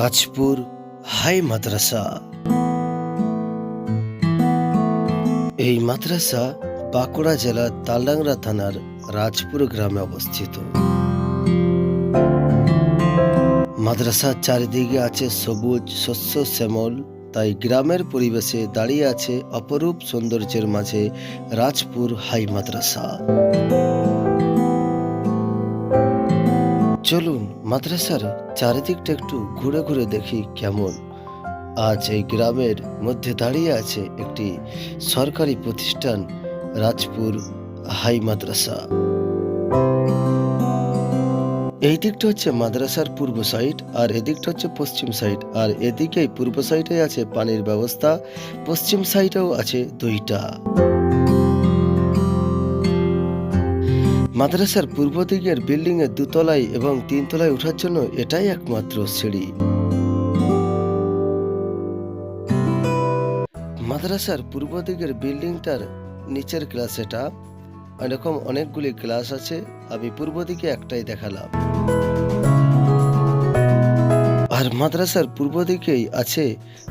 Rajpur high মাদ্রাসা এই মাদ্রাসা বাঁকুড়া জেলার তালডাংরা থানার রাজপুর গ্রামে অবস্থিত। মাদ্রাসার চারিদিকে আছে সবুজ শস্য শ্যামল, তাই গ্রামের পরিবেশে দাঁড়িয়ে আছে অপরূপ সৌন্দর্যের মাঝে রাজপুর হাই মাদ্রাসা। চলুন মাদ্রাসার চারিদিকটা একটু ঘুরে ঘুরে দেখি কেমন। আজ এই গ্রামের মধ্যে দাঁড়িয়ে আছে একটি সরকারি প্রতিষ্ঠান, রাজপুর হাই মাদ্রাসা। এই দিকটা হচ্ছে মাদ্রাসার পূর্ব সাইড আর এদিকটা হচ্ছে পশ্চিম সাইড আর এদিকেই পূর্ব সাইডে আছে পানির ব্যবস্থা, পশ্চিম সাইডেও আছে দুইটা। মাদ্রাসার পূর্ব দিকের বিল্ডিং এর দুতলায় এবং তিনতলায় ওঠার জন্য এটাই একমাত্র সিঁড়ি। মাদ্রাসার পূর্ব দিকের বিল্ডিংটার নিচের ক্লাস এটা। এরকম অনেকগুলি ক্লাস আছে, আমি পূর্ব দিকে একটাই দেখালাম। আর মাদ্রাসার পূর্ব দিকেই আছে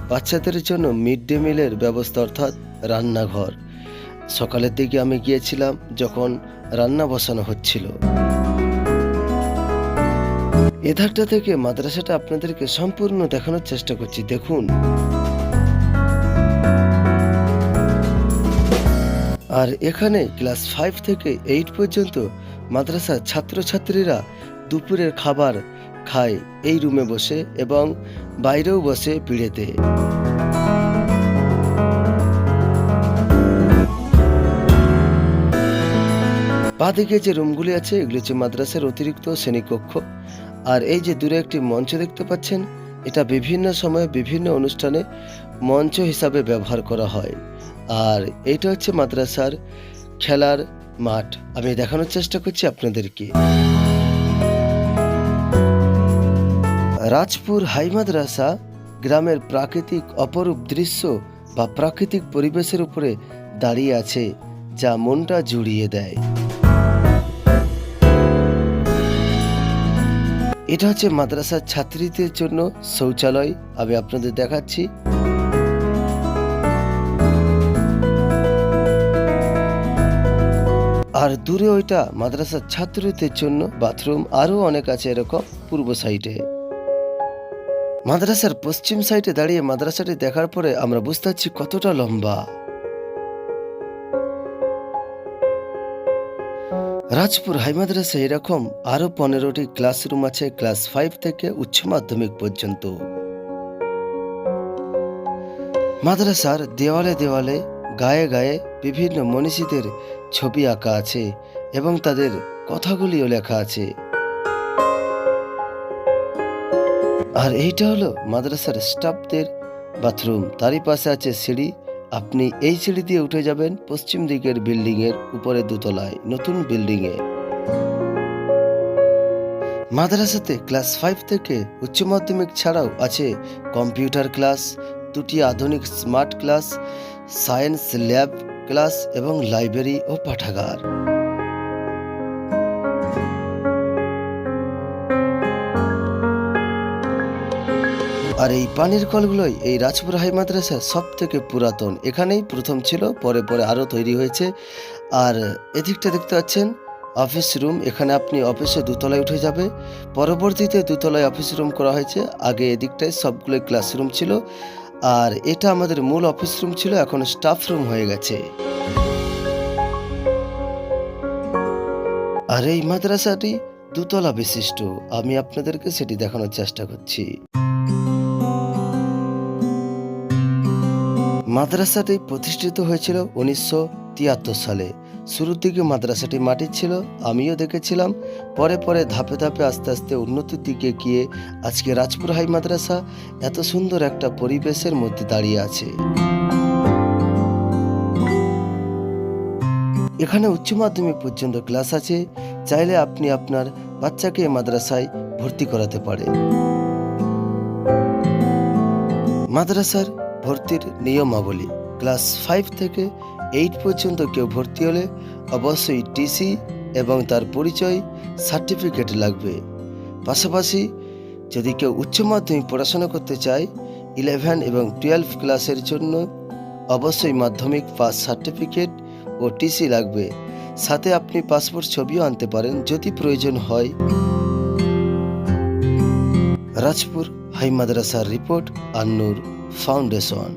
বাচ্চাদের জন্য মিড ডে মিলের ব্যবস্থা, অর্থাৎ রান্নাঘর। সকালের দিকে আমি গিয়েছিলাম যখন রান্না বসানো হচ্ছিল। এধারটা থেকে মাদ্রাসাটা আপনাদেরকে সম্পূর্ণ দেখানোর চেষ্টা করছি, দেখুন। আর এখানে ক্লাস ফাইভ থেকে এইট পর্যন্ত মাদ্রাসার ছাত্রছাত্রীরা দুপুরের খাবার খায় এই রুমে বসে এবং বাইরেও বসে পিড়েতে বাঁদিকে যে রুমগুলি আছে, এগুলি হচ্ছে মাদ্রাসার অতিরিক্ত শ্রেণীকক্ষ। আর এই যে দূরে একটি মঞ্চ দেখতে পাচ্ছেন, এটা বিভিন্ন সময়ে বিভিন্ন অনুষ্ঠানে মঞ্চ হিসাবে ব্যবহার করা হয়। আর এটা হচ্ছে মাদ্রাসার খেলার মাঠ। আমি দেখানোর চেষ্টা করছি আপনাদেরকে। রাজপুর হাই মাদ্রাসা গ্রামের প্রাকৃতিক অপরূপ দৃশ্য বা প্রাকৃতিক পরিবেশের উপরে দাঁড়িয়ে আছে, যা মনটা জুড়িয়ে দেয়। এটা হচ্ছে মাদ্রাসার ছাত্রীদের জন্য শৌচালয়। আমি আপনাদের দেখাচ্ছি। আর দূরে ওইটা মাদ্রাসার ছাত্রীদের জন্য বাথরুম, আরও অনেক আছে এরকম পূর্ব সাইডে। মাদ্রাসার পশ্চিম সাইডে দাঁড়িয়ে মাদ্রাসাটি দেখার পরে আমরা বুঝতে পারছি কতটা লম্বা। রাজপুর হাই মাদ্রাসা এরকম আরও পনেরোটি ক্লাসরুম আছে ক্লাস ফাইভ থেকে উচ্চ মাধ্যমিক পর্যন্ত। মাদ্রাসার দেওয়ালে দেওয়ালে, গায়ে গায়ে বিভিন্ন মনীষীদের ছবি আঁকা আছে এবং তাদের কথাগুলিও লেখা আছে। আর এইটা হলো মাদ্রাসার স্টাফদের বাথরুম তারই পাশে আছে সিঁড়ি আপনি এই সিঁড়ি দিয়ে উঠে যাবেন পশ্চিম দিকের বিল্ডিং এর উপরে দুতলায়, নতুন বিল্ডিং এ মাদ্রাসাতে ক্লাস ফাইভ থেকে উচ্চ মাধ্যমিক ছাড়াও আছে কম্পিউটার ক্লাস, দুটি আধুনিক smart class, science lab class এবং লাইব্রেরি ও পাঠাগার। আর এই পানির কলগুলোই এই রাজপুর হাই মাদ্রাসা সব থেকে পুরাতন। এখানেই প্রথম ছিল, পরে পরে আরও তৈরি হয়েছে। আর এদিকটা দেখতে পাচ্ছেন, অফিস রুম, এখানে আপনি অফিসে দুতলায় উঠে যাবে। পরবর্তীতে দুতলায় অফিস রুম করা হয়েছে, আগে এদিকটায় সবগুলো ক্লাসরুম ছিল। আর এটা আমাদের মূল অফিস রুম ছিল, এখন স্টাফ রুম হয়ে গেছে। আর এই মাদ্রাসাটি দুতলা বিশিষ্ট, আমি আপনাদেরকে সেটি দেখানোর চেষ্টা করছি। মাদ্রাসাটি প্রতিষ্ঠিত হয়েছিল উনিশশো তিয়াত্তর সালে। শুরুর দিকে মাদ্রাসাটি মাটির ছিল, আমিও দেখেছিলাম। পরে পরে ধাপে ধাপে আস্তে আস্তে উন্নতির দিকে গিয়ে আজকে রাজপুর হাই মাদ্রাসা এত সুন্দর একটা পরিবেশের মধ্যে দাঁড়িয়ে আছে। এখানে উচ্চ মাধ্যমিক পর্যন্ত ক্লাস আছে, চাইলে আপনি আপনার বাচ্চাকে মাদ্রাসায় ভর্তি করাতে পারেন। মাদ্রাসার ভর্তির নিয়মাবলী। ক্লাস ফাইভ থেকে এইট পর্যন্ত কেউ ভর্তি হলে অবশ্যই টিসি এবং তার পরিচয় সার্টিফিকেট লাগবে। পাশাপাশি যদি কেউ উচ্চ মাধ্যমিক পড়াশোনা করতে চায় ইলেভেন এবং টুয়েলভ ক্লাসের জন্য অবশ্যই মাধ্যমিক পাস সার্টিফিকেট ও টিসি লাগবে। সাথে আপনি পাসপোর্ট ছবিও আনতে পারেন যদি প্রয়োজন হয়। রাজপুর হাই মাদ্রাসার রিপোর্ট আন্নুর ফাউন্ডেশন